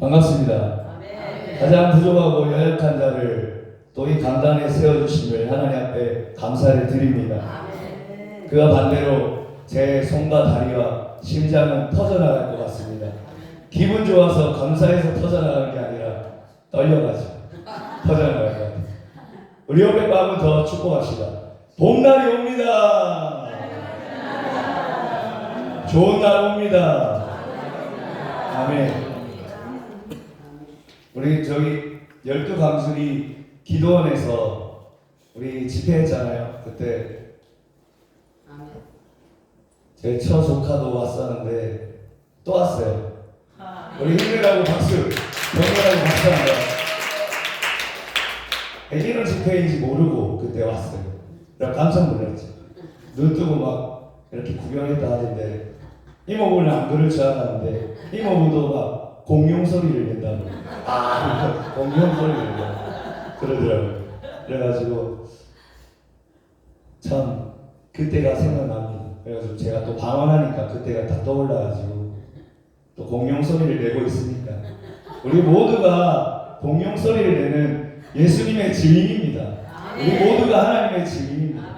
반갑습니다. 가장 부족하고 연약한 자를 또 이 강단에 세워주심을 하나님 앞에 감사를 드립니다. 그와 반대로 제 손과 다리와 심장은 터져나갈 것 같습니다. 기분 좋아서 감사해서 터져나가는 게 아니라 떨려가지고 터져나갈 것 같아요. 우리 옆에 한번 더 축복합시다. 봄날이 옵니다. 좋은 날 옵니다. 아멘. 우리 저기 열두 강술이 기도원에서 우리 집회했잖아요. 그때 제첫 조카도 왔었는데 또 왔어요. 우리 힘내라고 박수, 병내라고 박수 한다. 애기는 집회인지 모르고 그때 왔어요. 그래 깜짝 놀랐지. 눈 뜨고 막 이렇게 구경했다 하던데 이모부는 안 그럴 줄 알았는데 이모부도 막 공룡 소리를 낸다고. 아, 공룡 소리를 낸다. 그러더라고요. 그래가지고 참 그때가 생각납니다. 그래가지고 제가 또 방언하니까 그때가 다 떠올라가지고 또 공룡 소리를 내고 있으니까 우리 모두가 공룡 소리를 내는 예수님의 증인입니다. 우리 모두가 하나님의 증인입니다.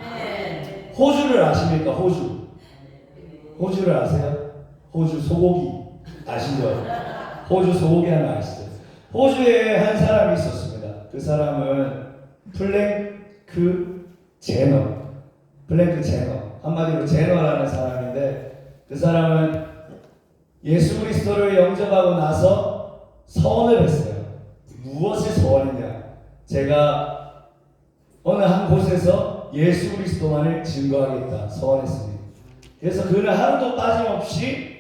호주를 아십니까? 호주. 호주를 아세요? 호주 소고기 아시죠? 호주 소고기 하나 아시죠? 호주에 한 사람이 있었습니다. 그 사람은 플랭크 제너. 플랭크 제너. 한마디로 제너라는 사람인데 그 사람은 예수 그리스도를 영접하고 나서 서원을 했어요. 무엇을 서원했냐? 제가 어느 한 곳에서 예수 그리스도만을 증거하겠다 서원했습니다. 그래서 그는 하루도 빠짐없이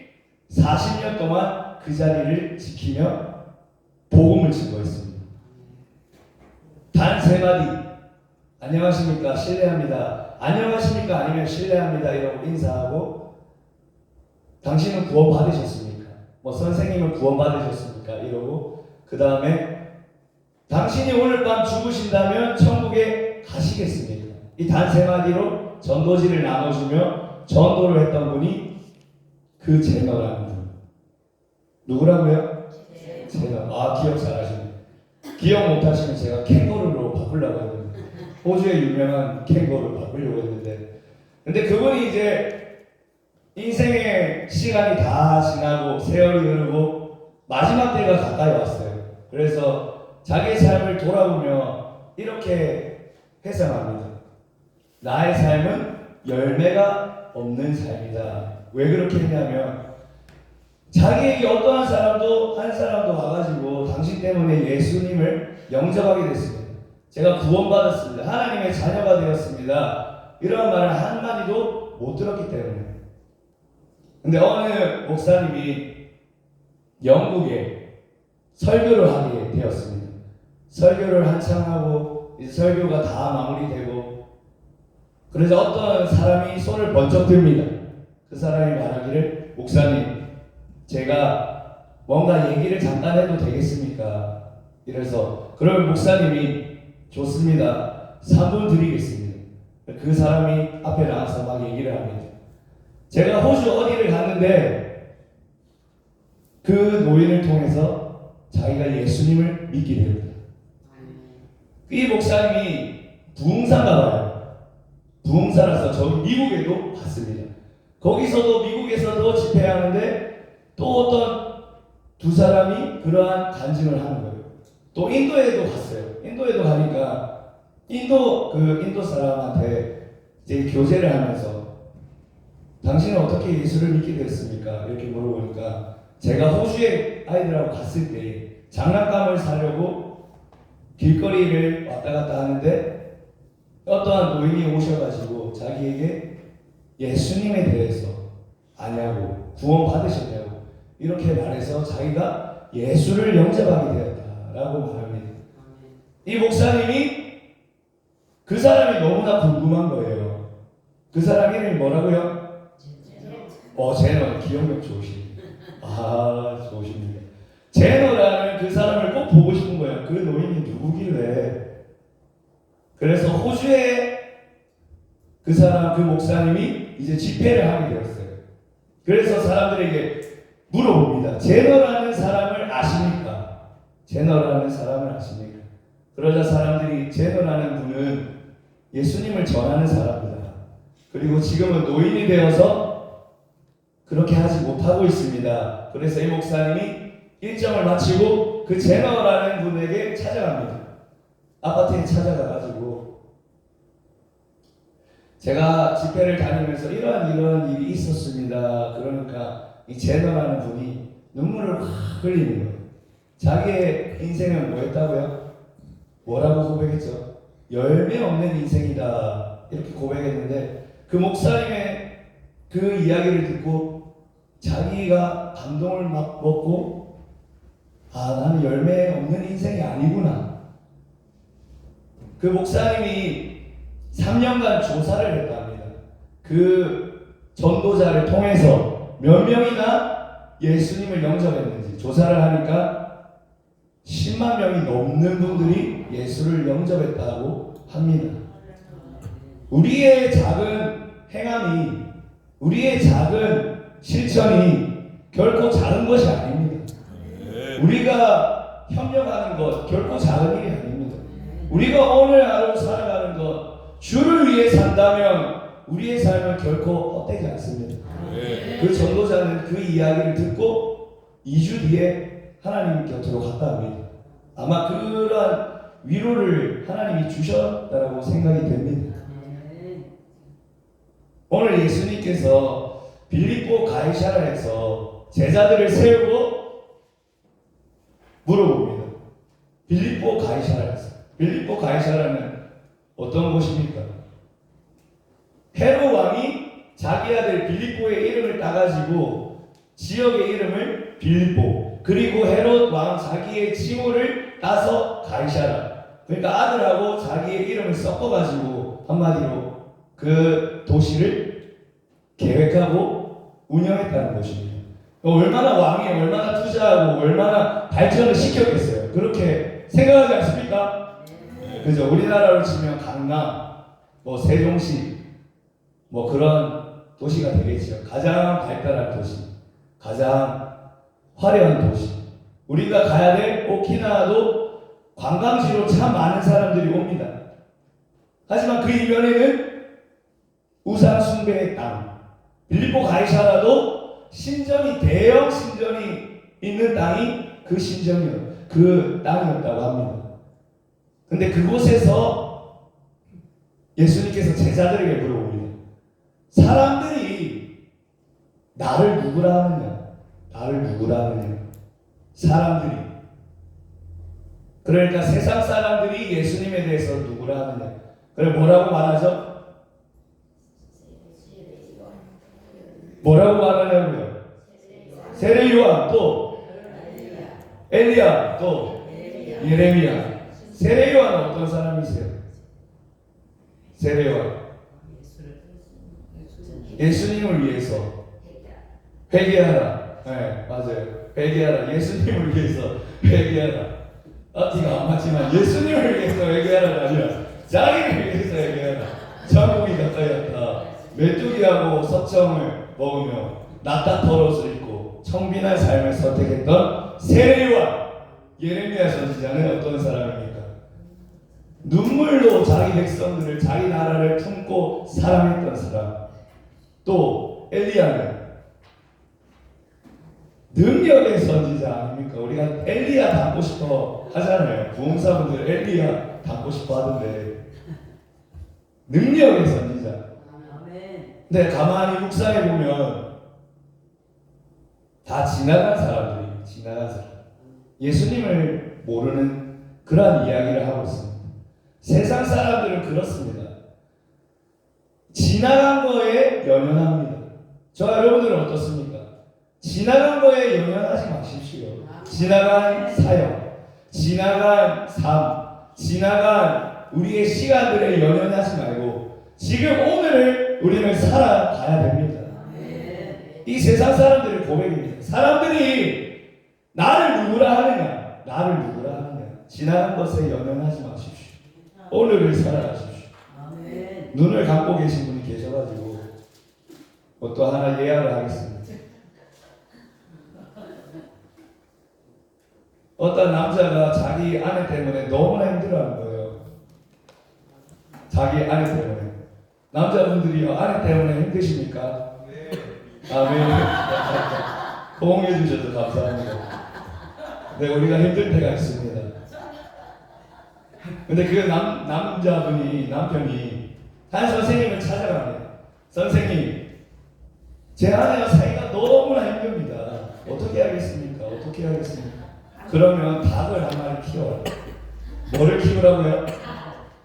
40년 동안 그 자리를 지키며 복음을 증거했습니다. 단 세 마디 안녕하십니까 실례합니다. 안녕하십니까 아니면 실례합니다 이러고 인사하고 당신은 구원 받으셨습니까? 뭐 선생님은 구원 받으셨습니까? 이러고 그 다음에 당신이 오늘 밤 죽으신다면 천국에 가시겠습니까? 이 단 세 마디로 전도지를 나눠주며 전도를 했던 분이 그 제너라는 분. 누구라고요? 제너. 아 기억 잘하시네. 기억 못하시면 제가 캥거루로 바꾸려고 했는데 호주의 유명한 캥거루 바꾸려고 했는데 근데 그분이 이제 인생의 시간이 다 지나고 세월이 흐르고 마지막 때가 가까이 왔어요. 그래서 자기의 삶을 돌아보며 이렇게 해석합니다. 나의 삶은 열매가 없는 삶이다. 왜 그렇게 했냐면 자기에게 어떠한 사람도 한 사람도 와가지고 당신 때문에 예수님을 영접하게 됐습니다. 제가 구원받았습니다. 하나님의 자녀가 되었습니다. 이런 말을 한마디도 못 들었기 때문에. 근데 어느 목사님이 영국에 설교를 하게 되었습니다. 설교를 한창 하고 이제 설교가 다 마무리되고 그래서 어떤 사람이 손을 번쩍 듭니다. 그 사람이 말하기를 목사님 제가 뭔가 얘기를 잠깐 해도 되겠습니까? 이래서 그러면 목사님이 좋습니다. 3분 드리겠습니다. 그 사람이 앞에 나와서 막 얘기를 합니다. 제가 호주 어디를 갔는데 그 노인을 통해서 자기가 예수님을 믿게 됩니다. 이 목사님이 부흥사가 봐요. 부흥사라서 저기 미국에도 갔습니다. 거기서도 미국에서도 집회하는데 또 어떤 두 사람이 그러한 간증을 하는 거예요. 또 인도에도 갔어요. 인도에도 가니까 인도 그 인도 사람한테 이제 교제를 하면서 당신은 어떻게 예수를 믿게 됐습니까? 이렇게 물어보니까 제가 호주에 아이들하고 갔을 때 장난감을 사려고 길거리를 왔다 갔다 하는데 어떠한 노인이 오셔가지고 자기에게 예수님에 대해서 아냐고 구원 받으셨냐고 이렇게 말해서 자기가 예수를 영접하게 되었다라고 말합니다. 이 목사님이 그 사람이 너무나 궁금한 거예요. 그 사람 이름이 뭐라고요? 어, 제너 기억력 좋으시네. 아, 좋으십니다. 제너라는 그 사람을 꼭 보고 싶은 거예요. 그 노인이 누구길래. 그래서 호주에 그 사람, 그 목사님이 이제 집회를 하게 되었어요. 그래서 사람들에게 물어봅니다. 제너라는 사람을 아십니까? 제너라는 사람을 아십니까? 그러자 사람들이 제너라는 분은 예수님을 전하는 사람이다. 그리고 지금은 노인이 되어서 그렇게 하지 못하고 있습니다. 그래서 이 목사님이 일정을 마치고 그 제너라는 분에게 찾아갑니다. 아파트에 찾아가가지고 제가 집회를 다니면서 이러한 이러한 일이 있었습니다. 그러니까 이 제너라는 분이 눈물을 확 흘리는 거예요. 자기의 인생은 뭐였다고요? 뭐라고 고백했죠? 열매 없는 인생이다. 이렇게 고백했는데 그 목사님의 그 이야기를 듣고 자기가 감동을 막 먹고 아 나는 열매 없는 인생이 아니구나. 그 목사님이 3년간 조사를 했답니다. 그 전도자를 통해서 몇 명이나 예수님을 영접했는지 조사를 하니까 10만 명이 넘는 분들이 예수를 영접했다고 합니다. 우리의 작은 행함이 우리의 작은 실천이 결코 작은 것이 아닙니다. 우리가 협력하는 것 결코 작은 일이 아닙니다. 우리가 오늘 하루 살아가는 것 주를 위해 산다면 우리의 삶은 결코 헛되지 않습니다. 그 전도자는 그 이야기를 듣고 2주 뒤에 하나님 곁으로 갔다 옵니다. 아마 그러한 위로를 하나님이 주셨다고 생각이 됩니다. 오늘 예수님께서 빌립보 가이샤라에서 제자들을 세우고 물어봅니다. 빌립보 가이샤라에서 빌립보 가이샤라는 어떤 곳입니까? 헤로 왕이 자기 아들 빌립보의 이름을 따가지고 지역의 이름을 빌립보 그리고 헤롯 왕 자기의 지호를 따서 가이샤라 그러니까 아들하고 자기의 이름을 섞어가지고 한마디로 그 도시를 계획하고 운영했다는 것입니다. 얼마나 왕이 얼마나 투자하고 얼마나 발전을 시켰겠어요. 그렇게? 그죠? 우리나라로 치면 강남, 뭐 세종시, 뭐 그런 도시가 되겠죠. 가장 발달한 도시, 가장 화려한 도시. 우리가 가야 될 오키나와도 관광지로 참 많은 사람들이 옵니다. 하지만 그 이면에는 우상 숭배의 땅, 빌리보 가이사라도 신전이 대형 신전이 있는 땅이 그 신전이요, 그 땅이었다고 합니다. 근데 그곳에서 예수님께서 제자들에게 물어봅니다. 사람들이 나를 누구라 하느냐? 나를 누구라 하느냐? 사람들이. 그러니까 세상 사람들이 예수님에 대해서 누구라 하느냐? 그래 뭐라고 말하죠? 뭐라고 말하냐고요? 세례 요한 또 엘리야 또 예레미야. 세례 요한은 어떤 사람이세요? 세례 요한. 예수님을 위해서 회개하라. 네, 맞아요. 회개하라. 예수님을 위해서 회개하라. 앞뒤가 안 맞지만 예수님을 위해서 회개하라가 아니라 자기를 위해서 회개하라. 천국이 가까이 왔다. 메뚜기하고 서청을 먹으며 낫다 털옷을 입고 청빈한 삶을 선택했던 세례와 예레미야 선지자는 어떤 사람입니까? 눈물로 자기 백성들을 자기 나라를 품고 사랑했던 사람. 또 엘리야는 능력의 선지자 아닙니까? 우리가 엘리야 닮고 싶어 하잖아요. 부흥사분들 엘리야 닮고 싶어 하던데 능력의 선지자. 근데 가만히 묵상해 보면 다 지나간 사람들이 지나간 사람. 예수님을 모르는 그러한 이야기를 하고 있습니다. 세상 사람들은 그렇습니다. 지나간 거에 연연합니다. 저 여러분들은 어떻습니까? 지나간 거에 연연하지 마십시오. 지나간 사역, 지나간 삶, 지나간 우리의 시간들에 연연하지 말고 지금 오늘을 우리는 살아가야 됩니다. 이 세상 사람들의 고백입니다. 사람들이 나를 누구라 하느냐, 나를 누구라 하느냐, 지나간 것에 연연하지 마십시오. 오늘을 살아가십시오. 눈을 감고 계신 분이 계셔가지고 뭐또 하나 예약을 하겠습니다. 어떤 남자가 자기 아내 때문에 너무나 힘들어하는 거예요. 자기 아내 때문에. 남자분들이요 아내 때문에 힘드십니까? 아멘. 호응해 주셔서 감사합니다. 네, 우리가 힘들 때가 있습니다. 근데 그 남, 남자분이, 남편이 한 선생님을 찾아갑니다. 선생님, 제 아내와 사이가 너무나 힘듭니다. 어떻게 하겠습니까? 어떻게 하겠습니까? 그러면 닭을 한 마리 키워라. 뭐를 키우라고요?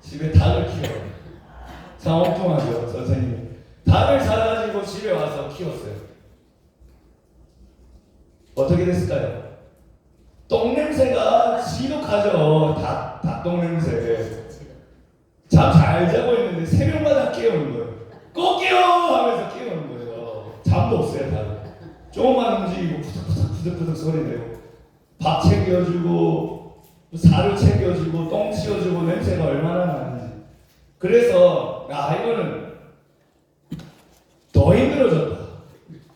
집에 닭을 키워라. 참 엉뚱하죠, 선생님. 닭을 사가지고 집에 와서 키웠어요. 어떻게 됐을까요? 똥냄새가 지독하죠. 닭, 닭 똥 냄새. 잠 잘 자고 있는데 새벽마다 깨우는 거예요. 꼭 깨워! 하면서 깨우는 거예요. 잠도 없어요, 닭. 조금만 움직이고 푸득푸득 푸득푸득 소리 내고 밥 챙겨주고 사료 챙겨주고 똥 치워주고 냄새가 얼마나 나는지. 그래서 아 이거는 더 힘들어졌다.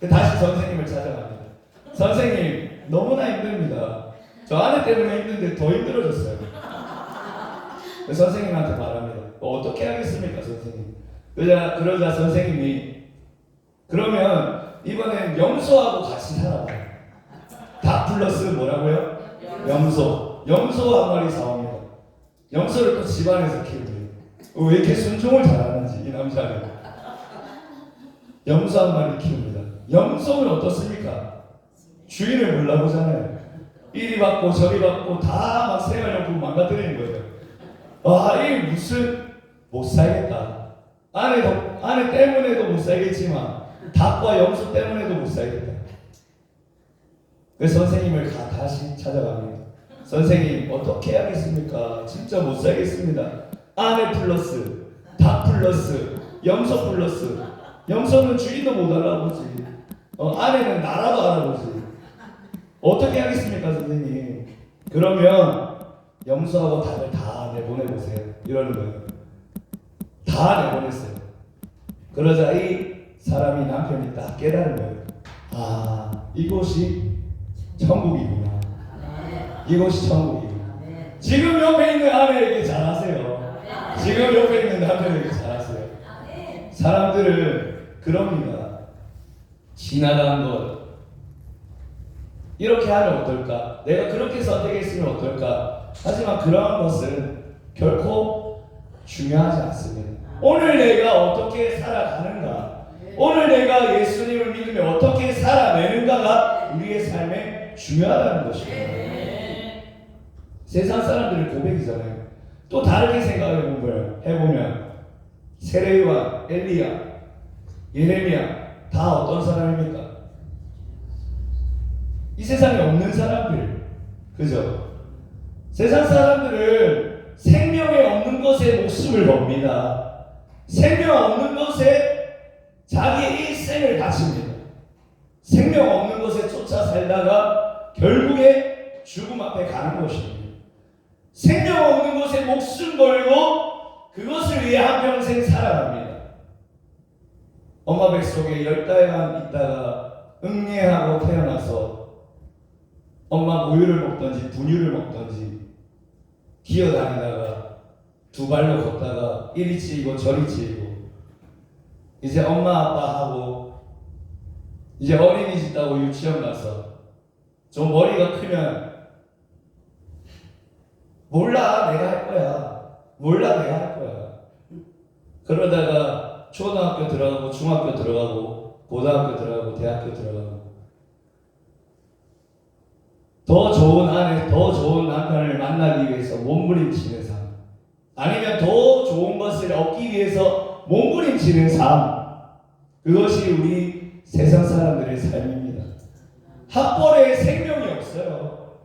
다시 선생님을 찾아갑니다. 선생님 너무나 힘듭니다. 저 아내 때문에 힘든데 더 힘들어졌어요. 그래서 선생님한테 말합니다. 어, 어떻게 하겠습니까, 선생님? 그러자, 그러자 선생님이 그러면 이번엔 염소하고 같이 살아봐요. 다 플러스 뭐라고요? 염소. 염소 한 마리 사옵니다. 염소를 또 집안에서 키우고요. 어, 왜 이렇게 순종을 잘하는지 이 남자는. 염소 한 마리 키웁니다. 염소는 어떻습니까? 주인을 몰라보잖아요. 이리 받고 저리 받고 다 막 생활용품 망가뜨리는 거예요. 와, 이 무슨 못 살겠다. 아내도 아내 때문에도 못 살겠지만 닭과 염소 때문에도 못 살겠다. 그래서 선생님을 가, 다시 찾아갑니다. 선생님 어떻게 하겠습니까? 진짜 못 살겠습니다. 아내 플러스 닭 플러스 염소 플러스 염소는 주인도 못 알아보지. 어, 아내는 나라도 알아보지. 어떻게 하겠습니까, 선생님? 그러면 염소하고 닭을 다 내보내보세요. 이러는 거예요. 다 내보냈어요. 그러자 이 사람이 남편이 딱 깨달은 거예요. 아, 이곳이 천국이구나. 이곳이 천국이구나. 지금 옆에 있는 아내에게 잘하세요. 지금 옆에 있는 남편에게 잘하세요. 사람들은 그럽니다. 지나간 것. 이렇게 하면 어떨까? 내가 그렇게 선택했으면 어떨까? 하지만 그러한 것은 결코 중요하지 않습니다. 오늘 내가 어떻게 살아가는가? 오늘 내가 예수님을 믿으며 어떻게 살아내는가가 우리의 삶에 중요하다는 것입니다. 세상 사람들의 고백이잖아요. 또 다르게 생각해 보면 해보면 세례요한, 엘리야, 예레미야 다 어떤 사람입니까? 이 세상에 없는 사람들, 그죠? 세상 사람들은 생명에 없는 것에 목숨을 겁니다. 생명 없는 것에 자기의 일생을 바칩니다. 생명 없는 것에 쫓아 살다가 결국에 죽음 앞에 가는 것입니다. 생명 없는 것에 목숨 걸고 그것을 위해 한평생 살아갑니다. 엄마 뱃속에 열 달간 있다가 응애하고 태어나서 엄마 모유를 먹던지 분유를 먹던지 기어다니다가 두 발로 걷다가 이리 찌고 저리 찌고 이제 엄마 아빠 하고 이제 어린이집 가고 유치원 가서 좀 머리가 크면 몰라 내가 할 거야. 몰라 내가 할 거야. 그러다가 초등학교 들어가고 중학교 들어가고 고등학교 들어가고 대학교 들어가고 더 좋은 아내, 더 좋은 남편을 만나기 위해서 몸부림치는 삶. 아니면 더 좋은 것을 얻기 위해서 몸부림치는 삶. 그것이 우리 세상 사람들의 삶입니다. 학벌에 생명이 없어요.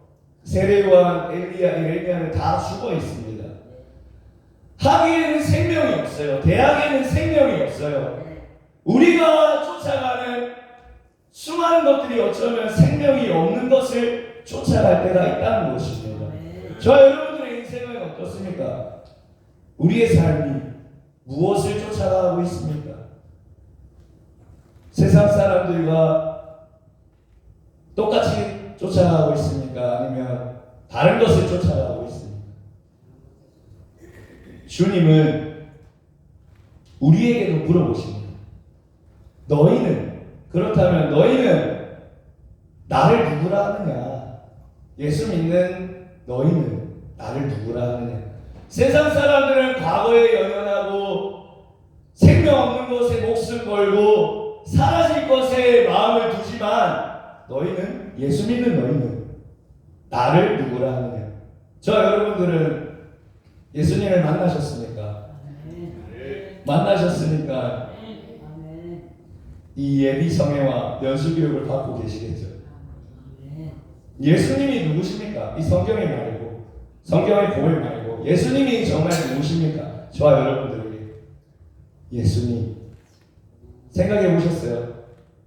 세례와 엘리야, 에레미야는 다 죽어 있습니다. 학위에는 생명이 없어요. 대학에는 생명이 없어요. 우리가 쫓아가는 수많은 것들이 어쩌면 생명이 없는 것을 쫓아갈 때가 있다는 것입니다. 저 여러분들의 인생은 어떻습니까? 우리의 삶이 무엇을 쫓아가고 있습니까? 세상 사람들과 똑같이 쫓아가고 있습니까? 아니면 다른 것을 쫓아가고 있습니다. 주님은 우리에게도 물어보십니다. 너희는 그렇다면 너희는 나를 누구라 하느냐? 예수 믿는 너희는 나를 누구라 하느냐? 세상 사람들은 과거에 연연하고 생명 없는 것에 목숨 걸고 사라질 것에 마음을 두지만 너희는 예수 믿는 너희는 나를 누구라 하느냐? 저 여러분들은 예수님을 만나셨습니까? 만나셨으니까 이 예비 성회와 연수 교육을 받고 계시겠죠. 예수님이 누구십니까? 이 성경이 말고 성경의 고백 말고 예수님이 정말 누구십니까? 저와 여러분들에게 예수님 생각해 보셨어요?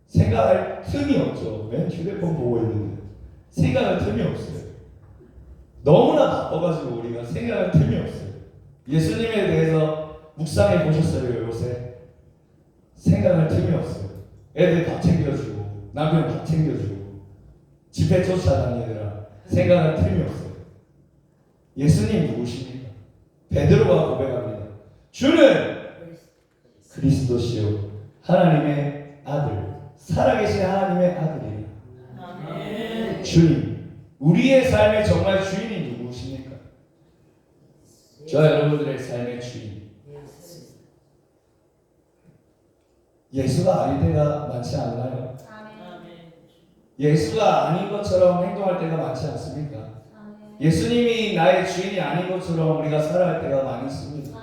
생각할 틈이 없죠. 맨 휴대폰 보고 있는데 생각할 틈이 없어요. 너무나 바빠가지고 우리가 생각할 틈이 없어요. 예수님에 대해서 묵상해 보셨어요 요새? 생각할 틈이 없어요. 애들 밥 챙겨주고 남편 밥 챙겨주고 집회 쫓아다니느라 생각할 틈이 없어요. 예수님 누구십니까? 베드로가 고백합니다. 주는 그리스도시요 하나님의 아들 살아계신 하나님의 아들이에요. 주님 우리의 삶의 정말 주인이 누구십니까? 저 여러분들의 삶의 주인 예수가 아닐 때가 많지 않나요? 예수가 아닌 것처럼 행동할 때가 많지 않습니까? 예수님이 나의 주인이 아닌 것처럼 우리가 살아갈 때가 많이 있습니다.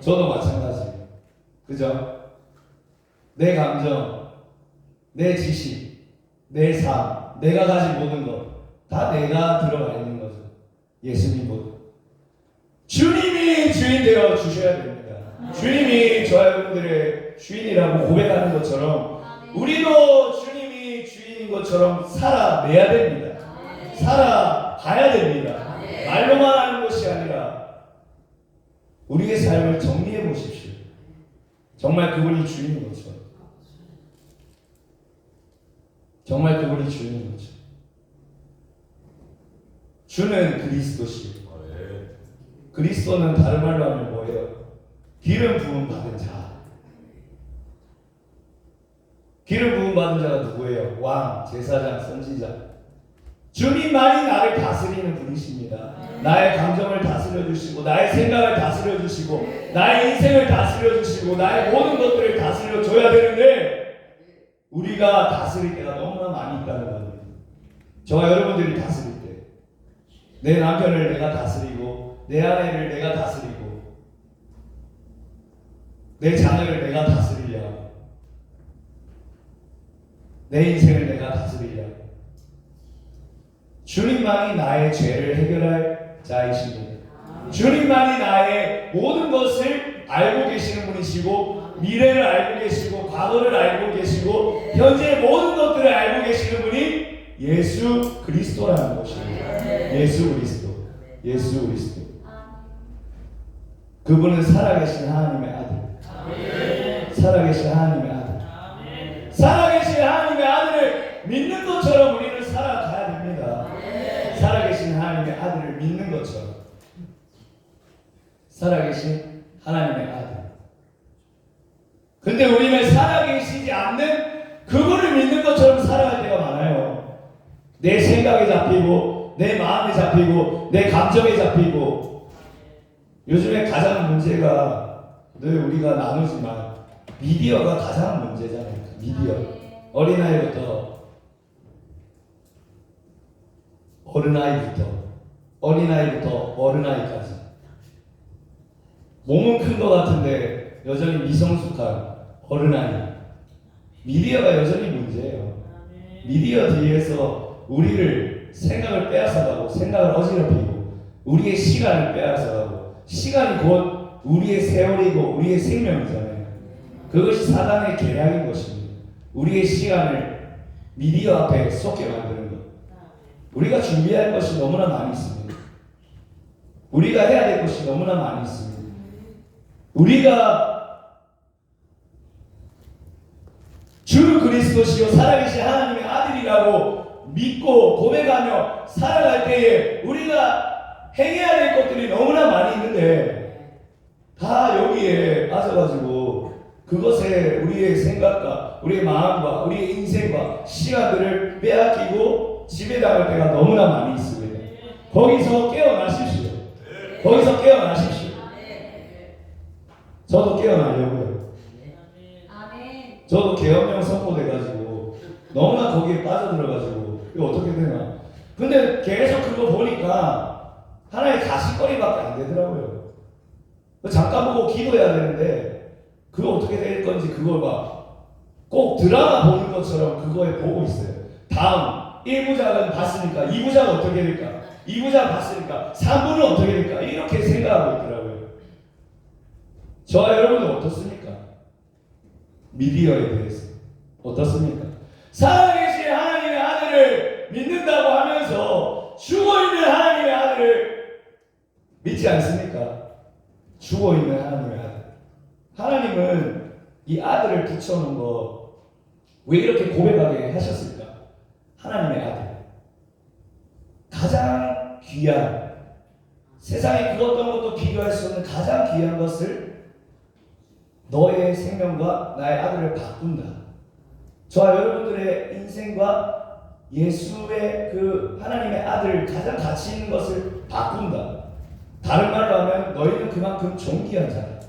저도 마찬가지예요. 그죠? 내 감정, 내 지식, 내 삶, 내가 가진 모든 것, 다 내가 들어가 있는 거죠. 예수님보다. 주님이 주인 되어 주셔야 됩니다. 주님이 저 여러분들의 주인이라고 고백하는 것처럼 우리도 주님이 주인인 것처럼 살아내야 됩니다. 살아가야 됩니다. 말로만 하는 것이 아니라 우리의 삶을 정리해 보십시오. 정말 그분이 주인인 것처럼. 정말 그분이 주인인 것처럼. 주는 그리스도시요. 그리스도는 다른 말로 하면 뭐예요? 기름 부음 받은 자. 기름 부음 받은 자가 누구예요? 왕, 제사장, 선지자. 주님 만이 나를 다스리는 분이십니다. 나의 감정을 다스려 주시고, 나의 생각을 다스려 주시고, 나의 인생을 다스려 주시고, 나의 모든 것들을 다스려 줘야 되는데, 우리가 다스릴 때가 너무나 많이 있다는 겁니다. 저와 여러분들이 다스릴 때, 내 남편을 내가 다스리고, 내 아내를 내가 다스리고, 내 자녀를 내가 다스리려 하고, 내 인생을 내가 다스리려 하고, 주님만이 나의 죄를 해결할 자이십니다. 주님만이 나의 모든 것을 알고 계시는 분이시고 미래를 알고 계시고 과거를 알고 계시고 현재 모든 것들을 알고 계시는 분이 예수 그리스도라는 것입니다. 예수 그리스도. 예수 그리스도. 그분은 살아계신 하나님의 아들. 살아계신 하나님의 아들. 살아 믿는 것처럼 우리는 살아가야 됩니다. 살아계신 하나님의 아들을 믿는 것처럼. 살아계신 하나님의 아들. 근데 우리는 살아계시지 않는 그분을 믿는 것처럼 살아갈 때가 많아요. 내 생각에 잡히고, 내 마음에 잡히고, 내 감정에 잡히고. 요즘에 가장 문제가 늘 우리가 나누지만 미디어가 가장 문제잖아요. 미디어. 어린아이부터 어른아이부터 어린아이부터 어른아이까지. 몸은 큰 것 같은데 여전히 미성숙한 어른아이. 미디어가 여전히 문제예요. 미디어 뒤에서 우리를 생각을 빼앗아가고 생각을 어지럽히고 우리의 시간을 빼앗아가고 시간이 곧 우리의 세월이고 우리의 생명이잖아요. 그것이 사단의 계략인 것입니다. 우리의 시간을 미디어 앞에 쏟게 만드는 것 우리가 준비할 것이 너무나 많이 있습니다. 우리가 해야 될 것이 너무나 많이 있습니다. 우리가 주 그리스도시요 살아계신 하나님의 아들이라고 믿고 고백하며 살아갈 때에 우리가 행해야 될 것들이 너무나 많이 있는데 다 여기에 빠져가지고 그것에 우리의 생각과 우리의 마음과 우리의 인생과 시간들을 빼앗기고 지배당할 때가 너무나 많이 있습니다. 거기서 깨어나십시오. 거기서 깨어나십시오. 저도 깨어나려고요. 저도 계엄령 선포돼가지고 너무나 거기에 빠져들어가지고 이거 어떻게 되나? 근데 계속 그거 보니까 하나의 가시거리밖에 안 되더라고요. 잠깐 보고 기도해야 되는데 그거 어떻게 될 건지 그걸 막 꼭 드라마 보는 것처럼 그거에 보고 있어요. 다음 1부작은 봤으니까 2부작 어떻게 될까? 2부작 봤으니까 3부는 어떻게 될까? 이렇게 생각하고 있더라고요. 저와 여러분은 어떻습니까? 미디어에 대해서 어떻습니까? 살아계신 하나님의 아들을 믿는다고 하면서 죽어있는 하나님의 아들을 믿지 않습니까? 죽어있는 하나님의 아들 하나님은 이 아들을 붙여놓은 거 왜 이렇게 고백하게 하셨을까? 하나님의 아들 가장 귀한 세상에 그 어떤 것도 비교할 수 없는 가장 귀한 것을 너의 생명과 나의 아들을 바꾼다. 저와 여러분들의 인생과 예수의 그 하나님의 아들 가장 가치 있는 것을 바꾼다. 다른 말로 하면 너희는 그만큼 존귀한 자다.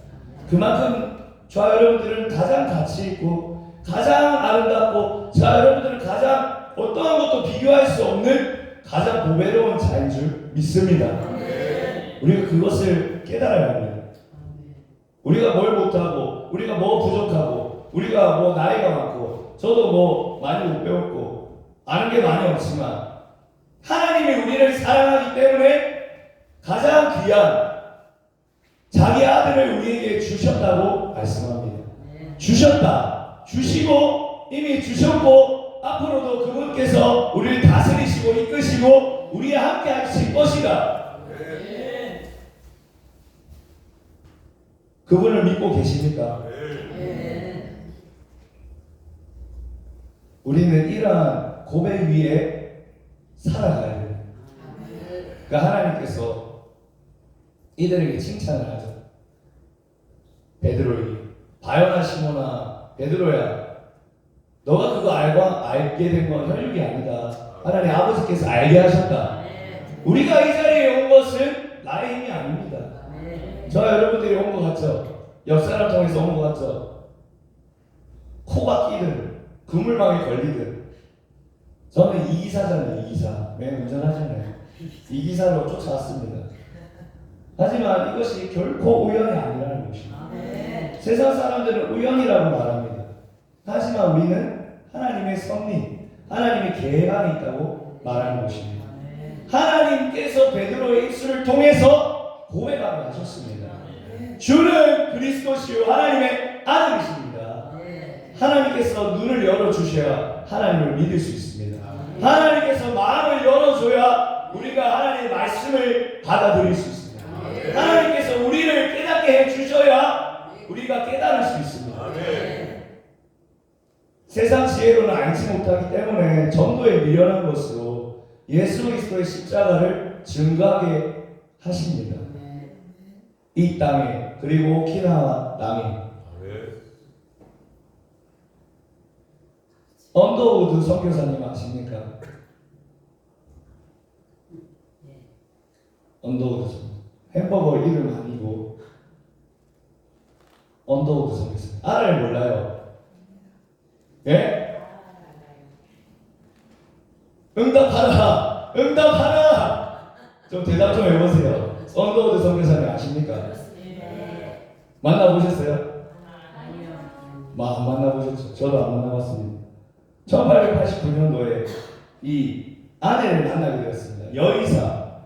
그만큼 저와 여러분들은 가장 가치 있고 가장 아름답고 저와 여러분들은 가장 어떠한 것도 비교할 수 없는 가장 보배로운 자인 줄 믿습니다. 우리가 그것을 깨달아야 합니다. 우리가 뭘 못하고 우리가 뭐 부족하고 우리가 뭐 나이가 많고 저도 뭐 많이 못 배웠고 아는 게 많이 없지만 하나님이 우리를 사랑하기 때문에 가장 귀한 자기 아들을 우리에게 주셨다고 말씀합니다. 주셨다. 주시고 이미 주셨고 앞으로도 그분께서 우리를 다스리시고 이끄시고 우리와 함께 하실 것이다. 그분을 믿고 계십니까? 우리는 이러한 고백 위에 살아가야 돼요. 그러니까 하나님께서 이들에게 칭찬을 하죠. 베드로에게 바요나 시모나 베드로야 너가 그거 알고 알게 된 건 혈육이 아니다. 하나님 아버지께서 알게 하셨다. 우리가 이 자리에 온 것은 나의 힘이 아닙니다. 저와 여러분들이 온 것 같죠? 역사를 통해서 온 것 같죠? 코가 끼든 그물망에 걸리든 저는 이 기사잖아요 이 기사 매일 운전하잖아요 이 기사로 쫓아왔습니다 하지만 이것이 결코 우연이 아니라는 것입니다 세상 사람들은 우연이라고 말합니다 하지만 우리는 하나님의 섭리 하나님의 계획안이 있다고 말하는 것입니다 하나님께서 베드로의 입술을 통해서 고백하게 하셨습니다 주는 그리스도시요 하나님의 아들이십니다 하나님께서 눈을 열어주셔야 하나님을 믿을 수 있습니다. 하나님께서 마음을 열어줘야 우리가 하나님의 말씀을 받아들일 수 있습니다. 하나님께서 우리를 깨닫게 해주셔야 우리가 깨달을 수 있습니다. 세상 지혜로는 알지 못하기 때문에 전도에 미련한 것으로 예수 그리스도의 십자가를 증거하게 하십니다. 이 땅에 그리고 오키나와 땅에 언더우드 선교사님 아십니까? 언더우드 선 햄버거 이름 아니고 언더우드 선교사 알을 몰라요. 예? 응답하라! 응답하라! 좀 대답 좀 해보세요. 언더우드 선교사님 아십니까? 만나보셨어요? 마, 안 만나보셨죠? 저도 안 만나봤습니다. 1889년도에 이 아내를 만나게 되었습니다. 여의사,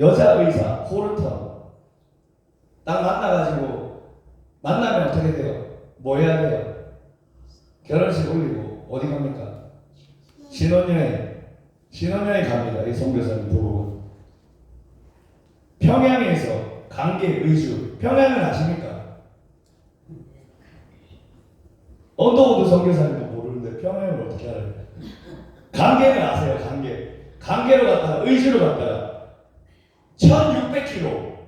여자 의사, 호르터. 딱 만나가지고 만나면 어떻게 돼요? 뭐 해야 돼요? 결혼식 올리고 어디 갑니까? 신혼여행. 신혼여행 갑니다. 이 선교사님 부부. 평양에서 강계 의주. 평양은 아십니까? 언더우드 선교사님도 모르는데 평양을 어떻게 알아요? 관계는 아세요, 관계. 관계로 갔다가, 의지로 갔다가, 1600km.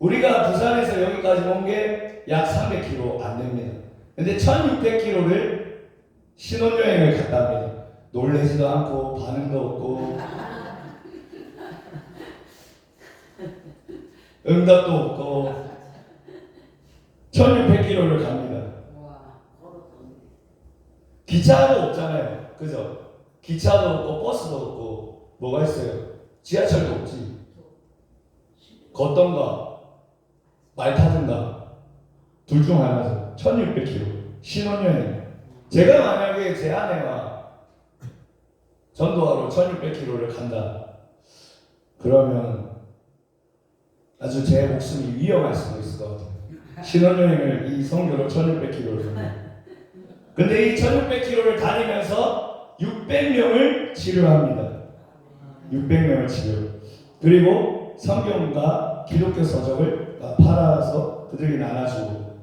우리가 부산에서 여기까지 온 게 약 300km 안 됩니다. 근데 1600km를 신혼여행을 갔다 합니다. 놀래지도 않고, 반응도 없고, 응답도 없고, 1600km를 갑니다. 기차도 없잖아요. 그죠? 기차도 없고 버스도 없고 뭐가 있어요? 지하철도 없지. 걷던가 말 타든가 둘 중 하나죠. 1600km 신혼여행. 제가 만약에 제 아내가 전도하러 1600km를 간다. 그러면 아주 제 목숨이 위험할 수도 있을 것 같아요. 신혼여행을 이 성교를 1600km를 근데 이 1600km를 다니면서 600명을 치료합니다. 600명을 치료. 그리고 성경과 기독교 서적을 팔아서 그들이 나눠주고.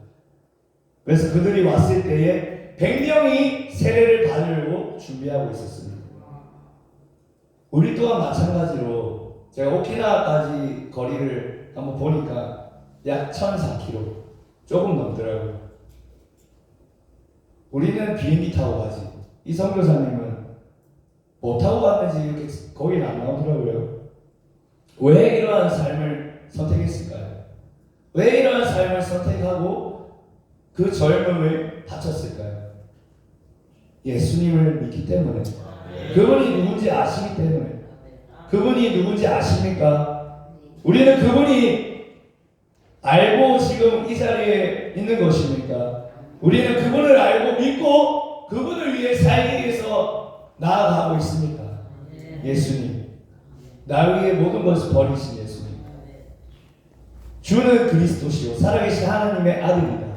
그래서 그들이 왔을 때에 100명이 세례를 받으려고 준비하고 있었습니다. 우리 또한 마찬가지로 제가 오키나와까지 거리를 한번 보니까 약 1004km 조금 넘더라고요. 우리는 비행기 타고 가지. 이 선교사님은 뭐 타고 갔는지 이렇게 거기는 안 나오더라고요. 왜 이러한 삶을 선택했을까요? 왜 이러한 삶을 선택하고 그 젊음을 바쳤을까요? 예수님을 믿기 때문에. 그분이 누군지 아시기 때문에. 그분이 누군지 아십니까? 우리는 그분이 알고 지금 이 자리에 있는 것입니까? 우리는 그분을 알고 믿고 그분을 위해 살기 위해서 나아가고 있습니까? 예수님. 나 위해 모든 것을 버리신 예수님. 주는 그리스도시요 살아계신 하나님의 아들이다.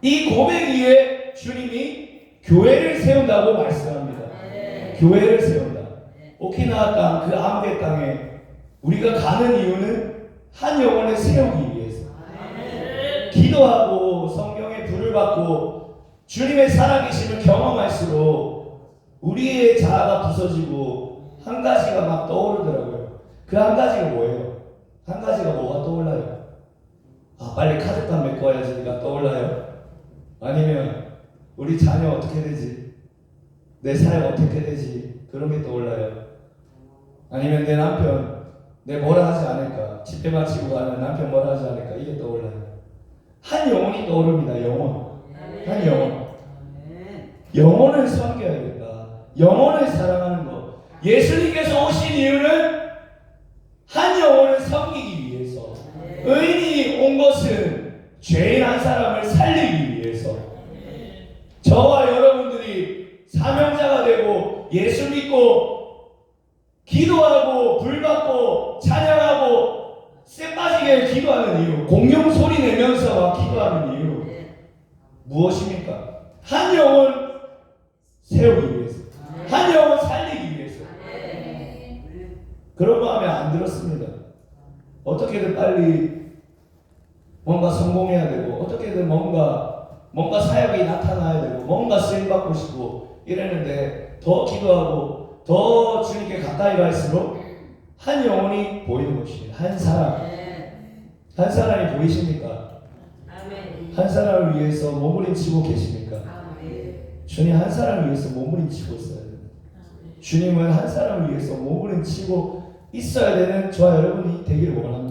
이 고백 위에 주님이 교회를 세운다고 말씀합니다. 교회를 세운다. 오키나와 땅, 그 아무개 땅에 우리가 가는 이유는 한 영혼을 세우기 위해서. 기도하고 성경의 불을 받고 주님의 살아계심을 경험할수록 우리의 자아가 부서지고 한 가지가 막 떠오르더라고요. 그 한 가지가 뭐예요? 한 가지가 뭐가 떠올라요? 아 빨리 카드값 메꿔야지 가 떠올라요? 아니면 우리 자녀 어떻게 되지? 내 사역 어떻게 되지? 그런 게 떠올라요? 아니면 내 남편 내 뭐라 하지 않을까? 집회 마치고 가면 남편 뭐라 하지 않을까? 이게 떠올라요. 한 영혼이 떠오릅니다. 영혼. 한 영혼. 영혼을 섬겨야겠다. 영혼을 사랑하는 것. 예수님께서 오신 이유는 한 영혼을 섬기기 위해서. 의인이 온 것은 죄인 한 사람을 살리기 위해서. 저와 여러분들이 사명자가 되고 예수 믿고 기도하고 불받고 찬양하고 쎄 빠지게 기도하는 이유, 공용 소리 내면서 기도하는 이유 무엇입니까? 한 영혼 세우기 위해서, 한 영혼 살리기 위해서. 그런 마음에 안 들었습니다. 어떻게든 빨리 뭔가 성공해야 되고, 어떻게든 뭔가 뭔가 사역이 나타나야 되고, 뭔가 쓰임 받고 싶고 이랬는데 더 기도하고 더 주님께 가까이 갈수록 한 영혼이 보이는 것입니다. 한 사람, 한 사람이 보이십니까? 한 사람을 위해서 몸부림치고 계십니까? 주님 한 사람을 위해서 몸부림치고 있어요. 주님은 한 사람을 위해서 몸부림치고 있어야 되는 저와 여러분이 되기를 원합니다.